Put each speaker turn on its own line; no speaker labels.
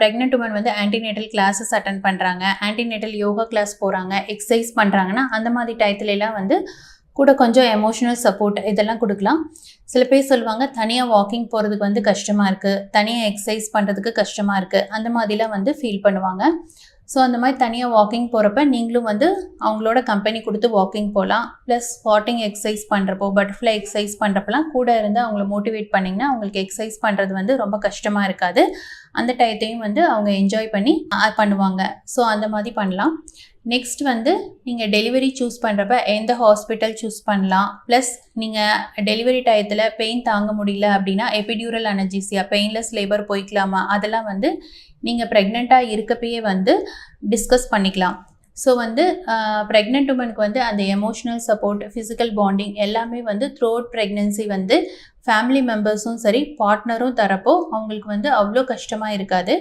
Pregnant woman வந்து antenatal classes attend பண்ணுறாங்க antenatal yoga class போகிறாங்க எக்ஸசைஸ் பண்ணுறாங்கன்னா அந்த மாதிரி டயத்துலலாம் வந்து கூட கொஞ்சம் எமோஷனல் சப்போர்ட் இதெல்லாம் கொடுக்கலாம். சில பேர் சொல்லுவாங்க தனியாக வாக்கிங் போகிறதுக்கு வந்து கஷ்டமாக இருக்குது தனியாக எக்ஸசைஸ் பண்ணுறதுக்கு கஷ்டமாக இருக்குது அந்த மாதிரிலாம் வந்து ஃபீல் பண்ணுவாங்க. ஸோ அந்த மாதிரி தனியாக வாக்கிங் போகிறப்ப நீங்களும் வந்து அவங்களோட கம்பெனி கொடுத்து வாக்கிங் போகலாம் ப்ளஸ் ஸ்பாட்டிங் எக்ஸசைஸ் பண்ணுறப்போ பட்டர்ஃப்ளை எக்ஸசைஸ் பண்ணுறப்பெல்லாம் கூட இருந்து அவங்கள மோட்டிவேட் பண்ணிங்கன்னா அவங்களுக்கு எக்ஸசைஸ் பண்ணுறது வந்து ரொம்ப கஷ்டமாக இருக்காது. அந்த டயத்தையும் வந்து அவங்க என்ஜாய் பண்ணி பண்ணுவாங்க. ஸோ அந்த மாதிரி பண்ணலாம். நெக்ஸ்ட் வந்து நீங்கள் டெலிவரி சூஸ் பண்ணுறப்ப எந்த ஹாஸ்பிட்டல் சூஸ் பண்ணலாம்? ப்ளஸ் நீங்கள் டெலிவரி டயத்தில் பெயின் தாங்க முடியல அப்படின்னா எபிடியூரல் அனர்ஜீசியா பெயின்லெஸ் லேபர் போய்க்கலாமா? அதெல்லாம் வந்து நீங்கள் ப்ரெக்னெண்ட்டாக இருக்கப்பயே வந்து டிஸ்கஸ் பண்ணிக்கலாம். ஸோ வந்து ப்ரெக்னென்ட் உமனுக்கு வந்து அந்த எமோஷ்னல் சப்போர்ட் ஃபிசிக்கல் பாண்டிங் எல்லாமே வந்து த்ரூ அவுட் ப்ரெக்னென்சி வந்து ஃபேமிலி மெம்பர்ஸும் சரி பார்ட்னரும் தரப்போ அவங்களுக்கு வந்து அவ்வளோ கஷ்டமாக இருக்காது.